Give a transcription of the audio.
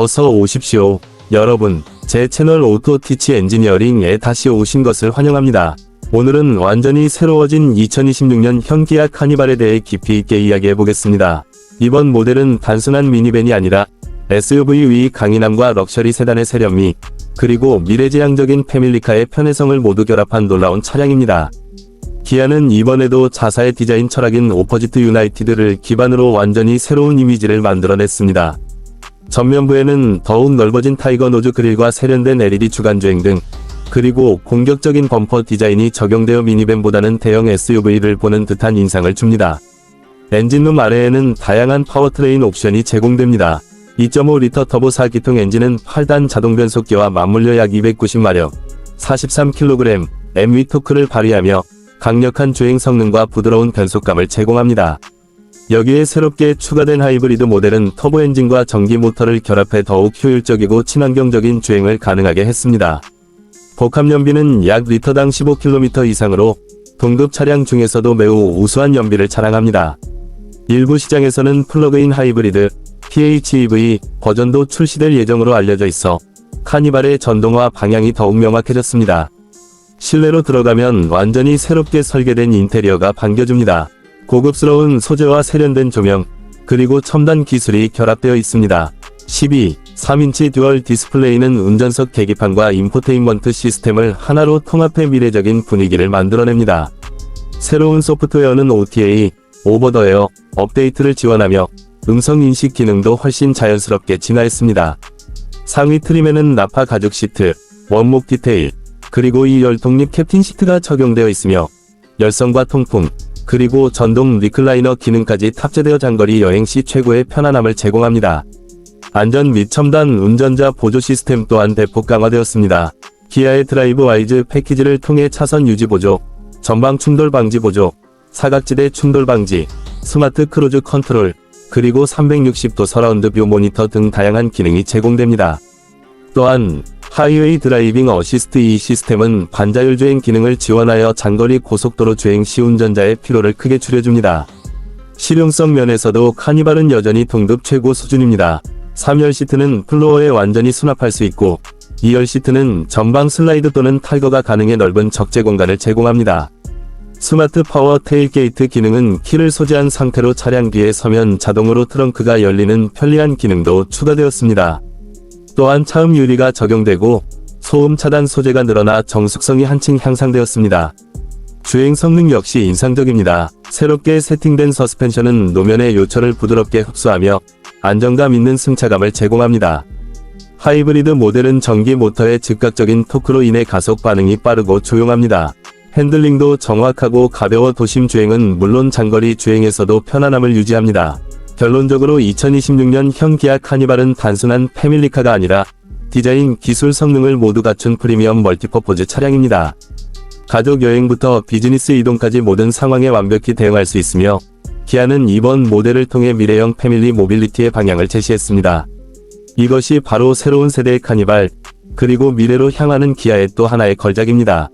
어서 오십시오. 여러분, 제 채널 오토티치 엔지니어링에 다시 오신 것을 환영합니다. 오늘은 완전히 새로워진 2026년 현 기아 카니발에 대해 깊이 있게 이야기해 보겠습니다. 이번 모델은 단순한 미니밴이 아니라 SUV 위 강인함과 럭셔리 세단의 세련미, 그리고 미래지향적인 패밀리카의 편의성을 모두 결합한 놀라운 차량입니다. 기아는 이번에도 자사의 디자인 철학인 오퍼지트 유나이티드를 기반으로 완전히 새로운 이미지를 만들어냈습니다. 전면부에는 더욱 넓어진 타이거 노즈 그릴과 세련된 LED 주간주행 등 그리고 공격적인 범퍼 디자인이 적용되어 미니밴보다는 대형 SUV를 보는 듯한 인상을 줍니다. 엔진룸 아래에는 다양한 파워트레인 옵션이 제공됩니다. 2.5리터 터보 4기통 엔진은 8단 자동 변속기와 맞물려 약 290마력, 43kg, MV 토크를 발휘하며 강력한 주행 성능과 부드러운 변속감을 제공합니다. 여기에 새롭게 추가된 하이브리드 모델은 터보 엔진과 전기 모터를 결합해 더욱 효율적이고 친환경적인 주행을 가능하게 했습니다. 복합 연비는 약 리터당 15km 이상으로 동급 차량 중에서도 매우 우수한 연비를 자랑합니다. 일부 시장에서는 플러그인 하이브리드 PHEV 버전도 출시될 예정으로 알려져 있어 카니발의 전동화 방향이 더욱 명확해졌습니다. 실내로 들어가면 완전히 새롭게 설계된 인테리어가 반겨줍니다. 고급스러운 소재와 세련된 조명, 그리고 첨단 기술이 결합되어 있습니다. 12, 3인치 듀얼 디스플레이는 운전석 계기판과 인포테인먼트 시스템을 하나로 통합해 미래적인 분위기를 만들어냅니다. 새로운 소프트웨어는 OTA, 오버더에어, 업데이트를 지원하며 음성 인식 기능도 훨씬 자연스럽게 진화했습니다. 상위 트림에는 나파 가죽 시트, 원목 디테일, 그리고 이 열독립 캡틴 시트가 적용되어 있으며 열성과 통풍, 그리고 전동 리클라이너 기능까지 탑재되어 장거리 여행 시 최고의 편안함을 제공합니다. 안전 및 첨단 운전자 보조 시스템 또한 대폭 강화되었습니다. 기아의 드라이브 와이즈 패키지를 통해 차선 유지 보조, 전방 충돌 방지 보조, 사각지대 충돌 방지, 스마트 크루즈 컨트롤, 그리고 360도 서라운드 뷰 모니터 등 다양한 기능이 제공됩니다. 또한 하이웨이 드라이빙 어시스트 이 시스템은 반자율 주행 기능을 지원하여 장거리 고속도로 주행 시 운전자의 피로를 크게 줄여줍니다. 실용성 면에서도 카니발은 여전히 동급 최고 수준입니다. 3열 시트는 플로어에 완전히 수납할 수 있고 2열 시트는 전방 슬라이드 또는 탈거가 가능해 넓은 적재 공간을 제공합니다. 스마트 파워 테일 게이트 기능은 키를 소지한 상태로 차량 뒤에 서면 자동으로 트렁크가 열리는 편리한 기능도 추가되었습니다. 또한 차음 유리가 적용되고 소음 차단 소재가 늘어나 정숙성이 한층 향상되었습니다. 주행 성능 역시 인상적입니다. 새롭게 세팅된 서스펜션은 노면의 요철을 부드럽게 흡수하며 안정감 있는 승차감을 제공합니다. 하이브리드 모델은 전기 모터의 즉각적인 토크로 인해 가속 반응이 빠르고 조용합니다. 핸들링도 정확하고 가벼워 도심 주행은 물론 장거리 주행에서도 편안함을 유지합니다. 결론적으로 2026년 현 기아 카니발은 단순한 패밀리카가 아니라 디자인, 기술 성능을 모두 갖춘 프리미엄 멀티퍼포즈 차량입니다. 가족 여행부터 비즈니스 이동까지 모든 상황에 완벽히 대응할 수 있으며 기아는 이번 모델을 통해 미래형 패밀리 모빌리티의 방향을 제시했습니다. 이것이 바로 새로운 세대의 카니발, 그리고 미래로 향하는 기아의 또 하나의 걸작입니다.